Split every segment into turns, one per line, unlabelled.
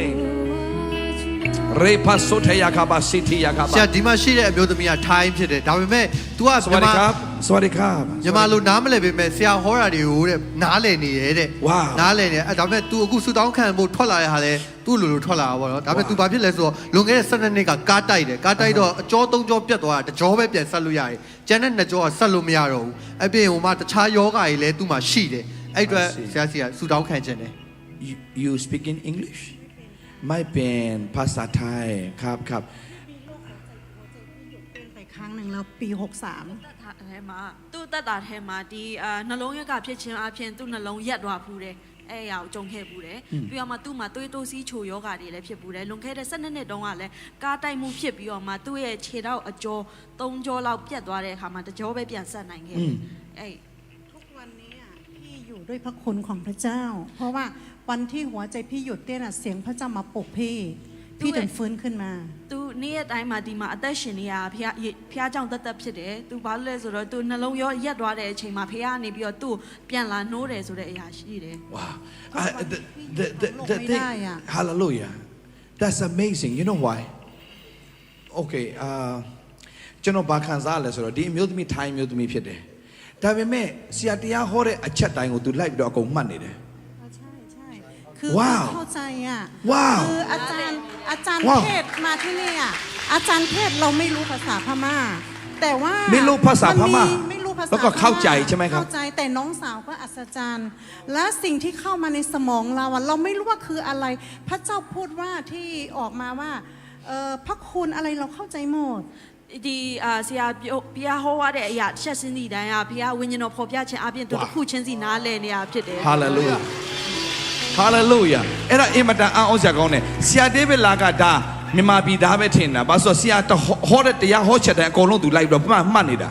နေရေပါဆိုထယာကဘာစီတီယာ
က
ဘာဆ
ရာဒီမှာရှိတဲ့အမျိုးသမီးကထိုင်းဖြစ်တယ်ဒါပေမဲ့ तू က
စဝါဒီကပ်စဝါဒီကပ်ညီ
မလိုနားမလဲပေမဲ့ဆရာဟောတာတွေကိုတဲ့နားလည်နေရဲတဲ့နားလည်နေအဲဒါပေမဲ့ तू အခုဆူတောင်းခံဖို့ထွက်လာရဟာလဲသူ့လိုလိုထွက်လာတာပေါ့နော်ဒါပေမဲ့ तू ဘာဖြစ်လဲဆိုတော့လွန်ခဲ့တဲ့12နှစ်ကကားတိုက်တယ်ကားတိုက်တော့အကြောသုံးကြောပြတ်သွားတာတကြောပဲပြန်ဆက်လို့ရတယ်ကျန်တဲ့နှစ်ကြောကဆက်လို့မရတော့ဘူးအပြင်ဟိုမှာတခြားယောဂတွေလည်းသူ့မှာရှိတယ်အဲ့အတွက်ဆရာဆရာဆူတောင်းခံခြင်းတယ်
you speak in english ไม่เป็นภาษาไทยครับครับ
เป็นไปครั้งหนึ่งแล้วปี 63
ထဲမှာသူ့တက်တာထဲမှာဒီအာနှလုံးရက်ကဖြစ်ခြင်းအပြင်သူ့နှလုံးရက်သွားဖူးတယ်အဲ့အရာကိုကြုံခဲ့ဖူးတယ်ပြီးတော့မှသူ့မှာသွေးတိုးစီးချိုယောဂါတွေလည်းဖြစ်ဖူးတယ်လွန်ခဲ့တဲ့12နှစ်တုန်းကလည်းကားတိုက်မှုဖြစ်ပြီးတော့မှသူ့ရဲ့ခြေထောက်အကျော်၃ကျော်လောက်ပြတ်သွားတဲ့အခါမှာတစ်ကျောပဲပြန်ဆက်နိုင်ခဲ့တယ်အဲ့
ด้วยพระคุณของพระเจ้า เพราะว่าวันที่หัวใจพี่หยุดเต้นอ่ะเสียงพระเจ้ามาปลุกพี่ พี่ถึงฟื้นขึ้นมา
သူနေ့ရက်တိုင်းမှာဒီမှာအသက်ရှင်နေရဖះဖះကြောင့်တက်တက်ဖြစ်တယ်သူဘာလို့လဲဆိုတော့သူနှလုံးရောရက်သွားတဲ့အချိန်မှာဖះကနေပြီးတော့သူ့ပြန်လာနှိုးတယ်ဆိုတဲ့အရာရှိတယ်
wow I, the, the, the, the
ไม่
thing
ได้อะ
hallelujah that's amazing you know why okay အာကျွန်တော်ဘာခံစားရလဲဆိုတော့ဒီအမျိုးသမီးထိုင်းအမျိုးသမီးဖြစ်တယ် ဒါပေမဲ့ဆရာတရားဟောတဲ့အချက်တိုင်းကို तू လိုက်ပြီးတော့အကုန်မှတ်နေတယ်
ใช่ใช่คือ
ว้าว
เข้าใจอ่ะ
ว้าว
คืออาจารย์อาจารย์
ว้าว
เทศมาที่นี่อ่ะอาจารย์เทศเราไม่รู้ภาษาพม่า แต่ว่า
ไม่รู้ภาษาพม่า
นไม่รู้ภาษา
แล้วก็เข้าใจใช่ไหมครับ
เข้าใจแต่น้องสาวก็อัศจรรย์ และสิ่งที่เข้ามาในสมองเราอ่ะเราไม่รู้ว่าคืออะไร พระเจ้าพูดว่าที่ออกมาว่าเอ่อพระคุณอะไรเราเข้าใจหมด
ဒီအာဆရာပြောဘုရားဟောရတဲ့အရာတစ်ချက်စင်းစီတိုင်းอ่ะဘုရားဝိညာဉ်တော်ဖော်ပြခြင်းအပြင်သူတစ်ခုချင်းစီနားလည်နေရဖြစ်တယ်
hallelujah hallelujah အဲ့ဒါအင်မတန်အံ့ဩစရာကောင်းတယ်ဆရာဒေးဗစ်လာကဒါမြန်မာပြည်သားပဲထင်တာဘာလို့ဆိုဆရာတဟောတဲ့တရားဟောချက်တဲ့အကုန်လုံး तू လိုက်ပြီးတော့မှတ်မှတ်နေတာ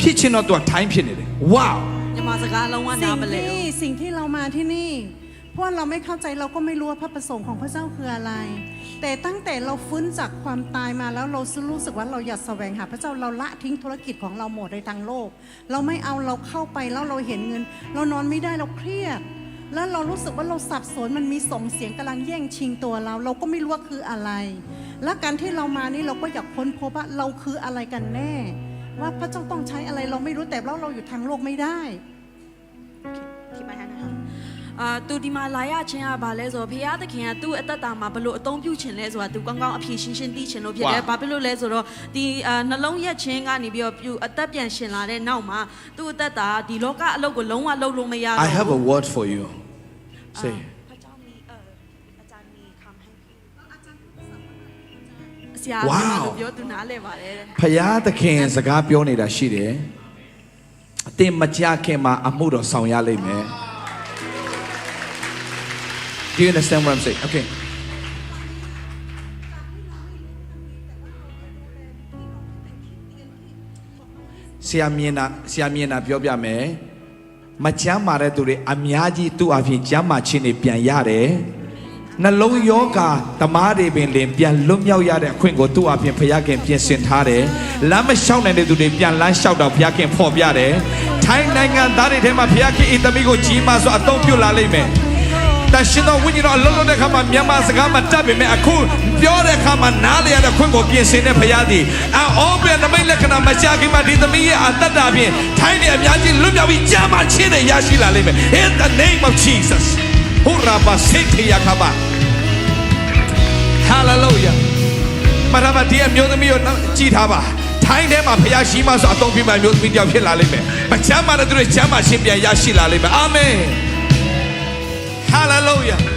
ဖြစ်ချင်းတော့ तू ထိုင်းဖြစ်နေတယ် wow
မြန်မာစကားလုံးဝ
สิ่
နား
ง
မလဲ
ที่สิ่งที่เรามาที่นี่ พราะเราไม่เข้าใจเราก็ไม่รู้ว่าพระประสงค์ของพระเจ้าคืออะไร แต่ตั้งแต่เราฟื้นจากความตายมาแล้วเรารู้สึกว่าเราอยากแสวงหาพระเจ้าเราละทิ้งธุรกิจของเราหมดในทางโลก เราไม่เอาเราเข้าไปแล้วเราเห็นเงิน เรานอนไม่ได้เราเครียด แล้วเรารู้สึกว่าเราสับสนมันมีสองเสียงกำลังแย่งชิงตัวเรา เราก็ไม่รู้ว่าคืออะไร และการที่เรามานี่เราก็อยากค้นพบว่าเราคืออะไรกันแน่ ว่าพระเจ้าต้องใช้อะไรเราไม่รู้แต่เราเราอยู่ทางโลกไม่ได้
ที่มาท่านนะคะ အာသူဒီမှာလာရခြင်းကဘာလဲဆိုတော့ဖရာသခင်ကသူ့အသက်တာမှာဘလို့အသုံးပြုခြင်းလဲဆိုတာသူကောင်းကောင်းအဖြေရှင်းရှင်းသိခြင်းလို့ဖြစ်တယ်။ဘာဖြစ်လို့လဲဆိုတော့ဒီအာနှလုံးရက်ခြင်းကနေပြီးတော့ပြူအသက်ပြန်ရှင်လာတဲ့နောက်မှာသူ့အသက်တာဒီလောကအလုပ်ကိုလုံးဝလုပ်လို့မရဘူး။
I have a word for you. Say.
ဆရာတို့ပြောသူနားလဲပါတယ်။
ဖရာသခင်စကားပြောနေတာရှိတယ်။အတင်မကြခင်မှာအမှုတော်ဆောင်ရလိမ့်မယ်။ Do you understand what I'm saying? Okay. ဆရာမြင်တာဆရာမြင်တာပြောပြမယ်မချမ်းမာတဲ့သူတွေအများကြီးသူ့အဖြစ်ကျမ်းမာခြင်းတွေပြန်ရတယ်နှလုံးယောဂတမားတွေပင်လင်ပြန်လွတ်မြောက်ရတဲ့အခွင့်ကိုသူ့အပြင်ဘုရားခင်ပြင်ဆင်ထားတယ်လမ်းမလျှောက်နိုင်တဲ့သူတွေပြန်လမ်းလျှောက်တော့ဘုရားခင်ဖော်ပြတယ်ထိုင်းနိုင်ငံသားတွေထဲမှာဘုရားခင်ဤသမီးကိုကြီးမားစွာအသုံးပြုလာလိမ့်မယ် တန်ရှင်တော်ဝိညာဉ်တော်အလုံးလုံးတဲ့ခါမှာမြန်မာစကားမှာတတ်ပေမဲ့အခုပြောတဲ့ခါမှာနားလည်ရတဲ့ခွင့်ကိုပြင်ဆင်တဲ့ဖရားသည်အောဘယ်နမိတ်လက္ခဏာမရှာခင်မှာဒီသမီးရဲ့အသက်တာဖြင့်ထိုင်းနေအများကြီးလွတ်မြောက်ပြီးကြာမှချင်းနဲ့ရရှိလာလိမ့်မယ် in the name of Jesus ဟူရာဘာစိတ်ထရခါပါ hallelujah မရမဒီအမျိုးသမီးကိုကြည်ထားပါထိုင်းထဲမှာဖရားရှိမှဆိုအသုံးပြမဲ့မျိုးသမီးတယောက်ဖြစ်လာလိမ့်မယ်မချမ်းမာတဲ့သူတွေချမ်းမာခြင်းပြန်ရရှိလာလိမ့်မယ်အာမင် Hallelujah